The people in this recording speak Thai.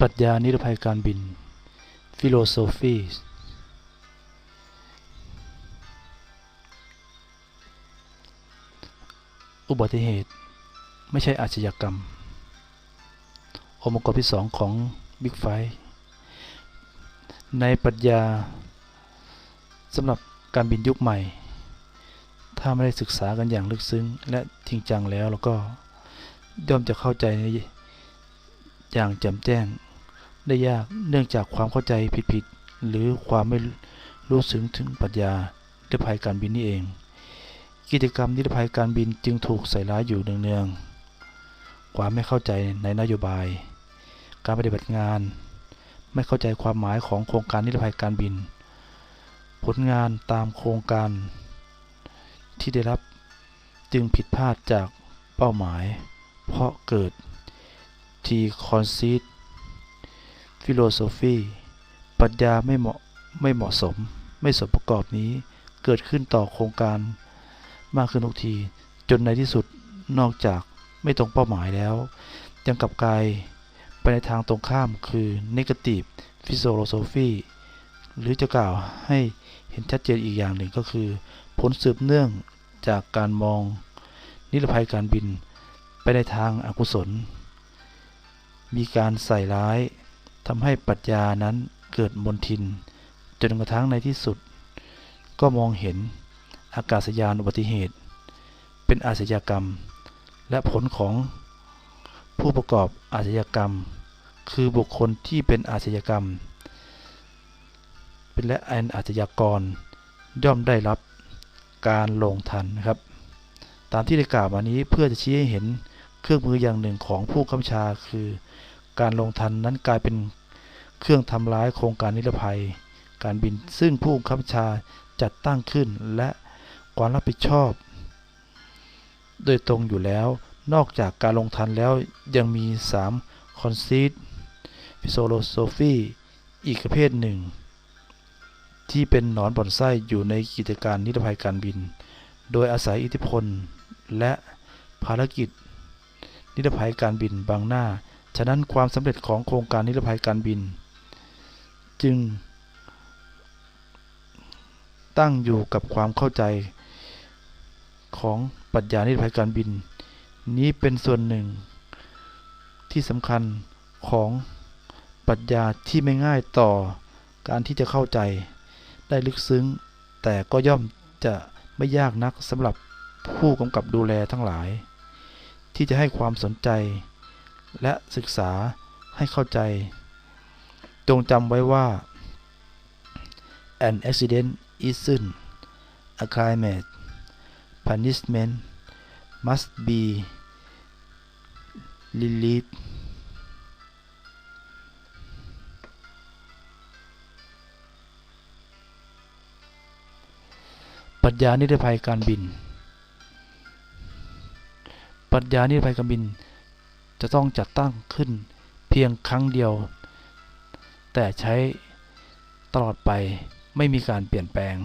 ปรัชญานิรภัยการบิน philosophy อุบัติเหตุ ไม่ใช่อาชญากรรม องค์ประกอบที่สองของ Big f i ในปรัชญาสำหรับการบินยุคใหม่ ถ้าไม่ได้ศึกษากันอย่างลึกซึ้ง และจริงจังแล้วแล้วก็ย่อมจะเข้าใจอย่างแจ่มแจ้ง ได้ยากเนื่องจากความเข้าใจผิดๆหรือความไม่รู้ซึ้งถึงปรัชญานิรภัยการบินนี่เอง กิจกรรมนิรภัยการบินจึงถูกใส่ร้ายอยู่เนืองๆความไม่เข้าใจในนโยบาย การปฏิบัติงาน ไม่เข้าใจความหมายของโครงการนิรภัยการบิน ผลงานตามโครงการที่ได้รับจึงผิดพลาดจากเป้าหมาย เพราะเกิดทีคอนซีด ฟิโลโซฟีปรัชญาไม่เหมาะไม่เหมาะสม ไม่สมประกอบนี้เกิดขึ้นต่อโครงการมากขึ้นทุกที จนในที่สุดนอกจากไม่ตรงเป้าหมายแล้ว ยังกลับกลายไปในทางตรงข้ามคือ Negative Philosophy หรือจะกล่าวให้เห็นชัดเจนอีกอย่างหนึ่งก็คือ ผลสืบเนื่องจากการมองนิรภัยการบิน ไปในทางอากุศล มีการใส่ร้าย ทำให้ปรัชญานั้นเกิดมนทิน จนกระทั่งในที่สุด ก็มองเห็นอากาศยานอุบัติเหตุ เป็นอาชญากรรม และผลของผู้ประกอบอาชญากรรม คือบุคคลที่เป็นอาชญากรรม เป็นและอันอาชญากรย่อมได้รับการลงทันนะครับ ตามที่ได้กล่าวมานี้เพื่อจะชี้ให้เห็นเครื่องมืออย่างหนึ่งของผู้กำชาคือ การลงทันนั้นกลายเป็นเครื่องทำร้ายโครงการนิรภัย การบินซึ่งผู้กำชาจัดตั้งขึ้นและความรับผิดชอบ โดยตรงอยู่แล้ว นอกจากการลงทันแล้วยังมี3 c o n c e i t philosophy อีกประเภทหนึ่ง ที่เป็นหนอนบ่อนไส้อยู่ในกิจการนิรภัยการบิน โดยอาศัยอิทธิพล และภารกิจ นิรภัยการบินบางหน้า ฉะนั้นความสำเร็จของโครงการนิรภัยการบิน จึง ตั้งอยู่กับความเข้าใจของปรัชญานิรภัยการบิน นี้เป็นส่วนหนึ่ง ที่สำคัญของปรัชญาที่ไม่ง่ายต่อการที่จะเข้าใจ ได้ลึกซึ้ง แต่ก็ย่อมจะไม่ยากนักสำหรับผู้กำกับดูแลทั้งหลาย ที่จะให้ความสนใจ และศึกษาให้เข้าใจ จงจำไว้ว่า an accident isn't a climate punishment must be relieved ปรัชญานิรภัยการบิน ปรัชญานิรภัยการบิน จะต้องจัดตั้งขึ้นเพียงครั้งเดียว แต่ใช้ตลอดไปไม่มีการเปลี่ยนแปลง